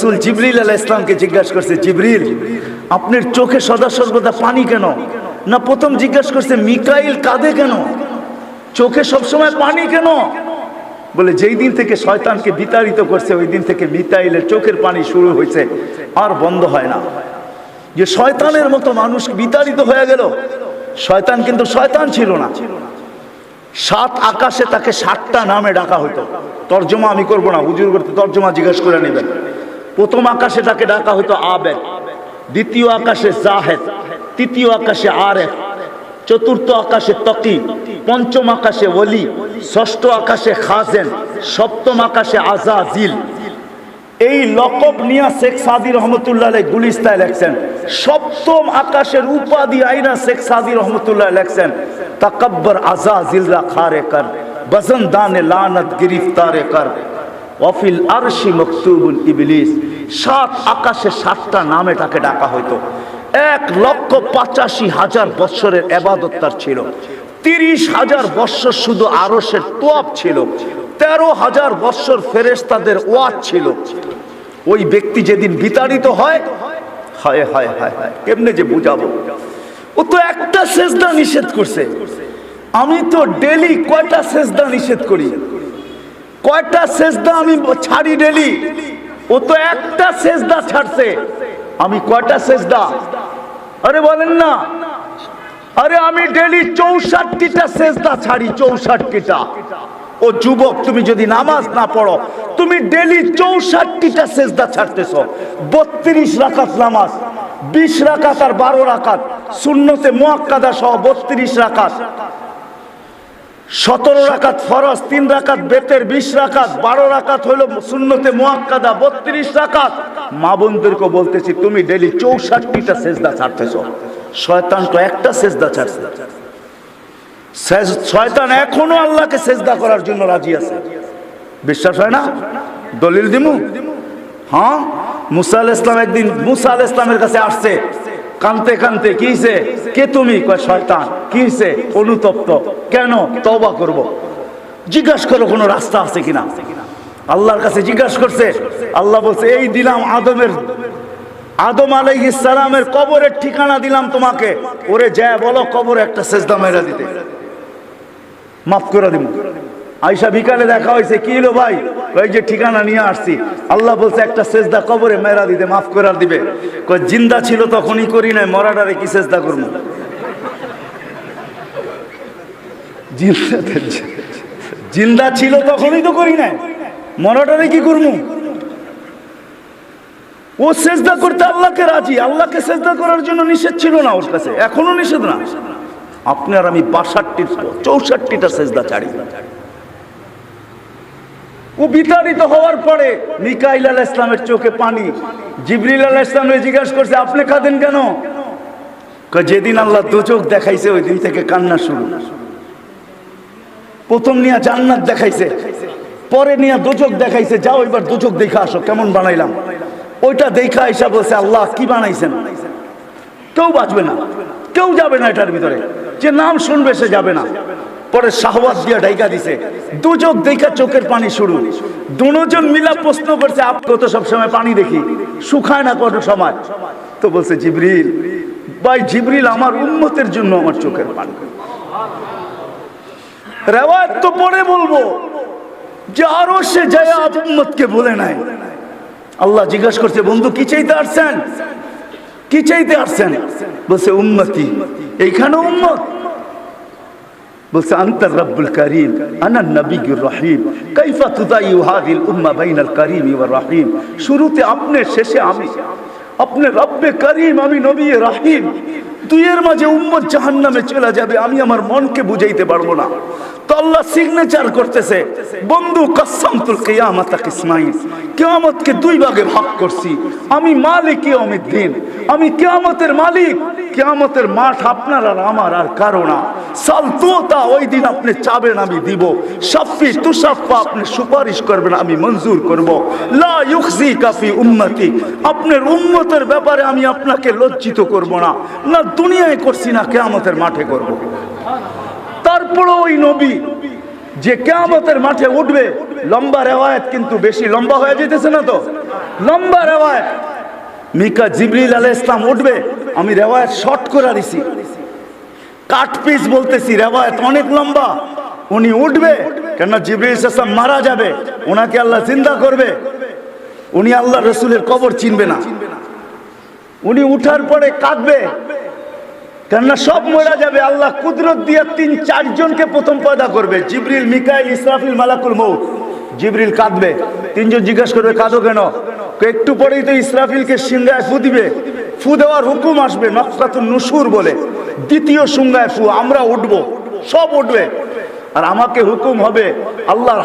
রসুল জিবরিল আলাহ ইসলামকে জিজ্ঞাসা করছে, জিবরিল, আপনার চোখে সদা সর্বদা পানি কেন? না প্রথম জিজ্ঞাসা করছে, মিকাইল কাঁদে কেন? চোখে সবসময় পানি কেন? বলে, যেই দিন থেকে শয়তানকে বিতাড়িত করছে, ওই দিন থেকে মিতাইলের চোখের পানি শুরু হয়েছে, আর বন্ধ হয় না। যে শয়তানের মতো মানুষ বিতাড়িত হয়ে গেল, শয়তান কিন্তু শয়তান ছিল না। সাত আকাশে তাকে সাতটা নামে ডাকা হতো। তর্জমা আমি করব না, হুজুর করতে তর্জমা জিজ্ঞেস করে নেবেন। প্রথম আকাশে তাকে ডাকা হতো আবেদ, দ্বিতীয় আকাশে জাহেদ, তৃতীয় আকাশে আরেফ, চতুর্থ আকাশে তকি, পঞ্চম আকাশে ওলি, ষষ্ঠ আকাশে খাজেন, সপ্তম আকাশে আজাজিল। এই লকব নিয়া শেখ সাদি রহমতুল্লাহ গুলিস্তায় লেখছেন। সপ্তম আকাশের উপাধি আইনা শেখ সাদি রহমতুল্লাহ লেখছেন, তাকব্বর আজাজিলরা খারে কর বসন দানে লানত গিরিফতারে কর ওয়াফিল আরশি মকতুবুল ইবলিস। সাত আকাশে সাতটা নামে তাকে ডাকা হইতো। এক লক্ষ পঁচাশি হাজার বৎসরের এবাদত তার ছিল। তিরিশ হাজার বৎসর শুধু আরসের তোয়াব ছিল। তেরো হাজার বৎসর ফেরেস্তাদের ওয়াজ ছিল। ওই ব্যক্তি যেদিন বিতাড়িত হয়, হায় হায় হায় হায়, কেমনে যে বুঝাবো? ও তো একটা সেজদা নিষেধ করছে। আমি তো ডেলি কয়টা সেজদা নিষেধ করি? কয়টা সেজদা আমি ছাড়ি ডেলি? ও তো একটা সেজদা ছাড়ছে। আমি কয়টা সেজদা? আরে বলেন না। আরে আমি ডেলি চৌষট্টিটা সেজদা ছাড়ি, চৌষট্টিটা। ও যুবক, তুমি যদি নামাজ না পড়ো, তুমি ডেলি চৌষট্টিটা সেজদা ছাড়তেছ। বত্রিশ রাকাত নামাজ, বিশ রাকাত আর বারো রাকাত শূন্যতে মোয়াক্কাদা সহ বত্রিশ রাকাত। সতেরো রাকাত ফরজ, তিন রাকাত বেতের, বিশ রাকাত, বারো রাকাত হলো শূন্যতে মোয়াক্কাদা, বত্রিশ রাকাত। মা বোনদেরকে বলতেছি, তুমি ডেলি চৌষট্টিটা সেজদা ছাড়তেছ। শয়তান তো একটা সেজদা ছাড়ছে। শয়তান এখনও আল্লাহকে সেজদা করার জন্য রাজি আছে। বিশ্বাস হয় না? দলিল দিমু? হ্যাঁ? মুসা আল ইসলাম একদিন, মুসা আল ইসলামের কাছে আসছে। কানতে কানতে কি হইছে? কে তুমি? কয়, শয়তান। কি হইছে? অনুতপ্ত। কেন? তবা করব। জিজ্ঞাসা করো কোনো রাস্তা আছে কিনা। আল্লাহর কাছে জিজ্ঞাসা করছে। আল্লাহ বলছে, এই দিলাম আদমের আদম আলাইহিস সালামের কবরের ঠিকানা দিলাম তোমাকে। ওরে যায় বলো কবরে একটা সেজদা মেরা দিতে। মাফ করে দিব আইসা বিকালে দেখা হয়েছে, কি হলো ভাই? ওই যে ঠিকানা নিয়ে আসছি। আল্লাহ বলছে, একটা সেজদা কবরে মেরা দিতে মাফ করার দিবে। কই জিন্দা ছিল তখনই করি নাই, মরাটারে কি সেজদা করব? জিন্দা ছিল তখনই তো করি নাই, মরাটারে কি করব? ও সেজদা করতে আল্লাহকে রাজি, আল্লাহকে সেজদা করার জন্য নিষেধ ছিল না ওর কাছে, এখনও নিষেধ না। আপনার আমি বাষট্টি চৌষট্টিটা সেজদা ছাড়ি। ও বিতাড়িত হওয়ার পরে মিকাইল আল ইসলামের চোখে পানি। জিবরিল আল ইসলামের জিজ্ঞাসা করছে, আপনি কাঁদেন কেন? যেদিন আল্লাহ দু চোখ দেখাইছে, ওই দিন থেকে কান্না শুরু। প্রথম নিয়ে জান্নাত দেখাইছে, পরে নিয়ে দুচোখ দেখাইছে, যাও এবার দুচোখ দেখা আসো, কেমন বানাইলাম? ওইটা দেখা এসা বলছে, আল্লাহ, কি বানাইছেন? কেউ বাঁচবে না, কেউ যাবে না এটার ভিতরে। যে নাম শুনবে, সে যাবে না। পরে শাহবাজ দিয়া ডাইকা দিছে। দু চোখ দেখা চোখের পানি শুরু। দুজন মিলা প্রশ্ন করছে, আপনি তো সবসময় পানি দেখি? শুকায় না কত সময়? তো বলছে, জিবরিল, ভাই জিবরিল আমার উন্মতের জন্য আমার চোখের পানি। রেওয়ায়ত তো পরে বলব, যে আরও সে যায় উম্মতকে বলে নাই। আল্লাহ জিজ্ঞাসা করছে, বন্ধু, কি চাইতে আসছেন? কি চাইতে আসছেন? বলছে, উম্মতি। এইখানে উম্মত। বলছে আন্তর রব্বুল করিম, আনা নবীর রহিম। কাইফা তুদাইউ হাদিল উম্মা বাইনাল করিম ওয়া রহিম। শুরুতে আপনি, শেষে আমি। আপনি, রব্বে করিম, আমি নবী রাহিম। দুইয়ের মাঝে উম্মত জাহান্নামে চলে যাবে, আমি আমার মনকে বুঝাইতে পারব না। তো আল্লাহ সিগনেচার করতেছে, বন্ধু, কসম কসমতুল কিয়ামত ইসমাইল কিয়ামতকে দুই ভাগে ভাগ করছি। আমি মালিক অমিত দিন আমি কেয়ামতের মালিক। কেয়ামতের মাঠ আপনার আর আমার আর কারও না। সালতুতা ওই দিন আপনি চাবেন, আমি দিব। সাফি, তুসাফা আপনি সুপারিশ করবেন, আমি মঞ্জুর করব। লা ইউখজি কাফি উম্মতি। আপনার উম্মতের ব্যাপারে আমি আপনাকে লজ্জিত করব না। না দুনিয়ায় করছি, না কিয়ামতের মাঠে করব। তারপরে ওই নবী যে কেয়ামতের মাঠে উঠবে লম্বা রেওয়ায়ত কিন্তু বেশি লম্বা হয়ে যেতেছে না তো? লম্বা রেওয়ায়ত। মিকা জিবরিল আলাহ ইসলাম উঠবে, আমি রেওয়ায়ত শর্ট করে দিছি কাট পিস বলতেছি, রেওয়ায়ত অনেক লম্বা। উনি উঠবে কেন জিবরিল ইসলাম মারা যাবে ওনাকে আল্লাহ চিন্তা করবে। উনি আল্লাহ রসুলের কবর চিনবে না। উনি উঠার পরে কাঁদবে, কেননা সব মরা যাবে। আল্লাহ কুদরত দিয়ে তিন চারজনকে প্রথম পয়দা করবে, জিবরিল, মিকাইল, ইসরাফিল, মালাকুল মৌত জিবরিল কাঁদবে। তিনজন জিজ্ঞাসা করবে, কাঁদো কেন? একটু পরেই তো ইসরাফিলকে সিংহায় ফু দিবে। ফু দেওয়ার হুকুম আসবে নফকাতুন নুসুর বলে। দ্বিতীয় সুঙ্গায় ফু, আমরা উঠবো, সব উঠবে। আর আমাকে হুকুম হবে, আল্লাহর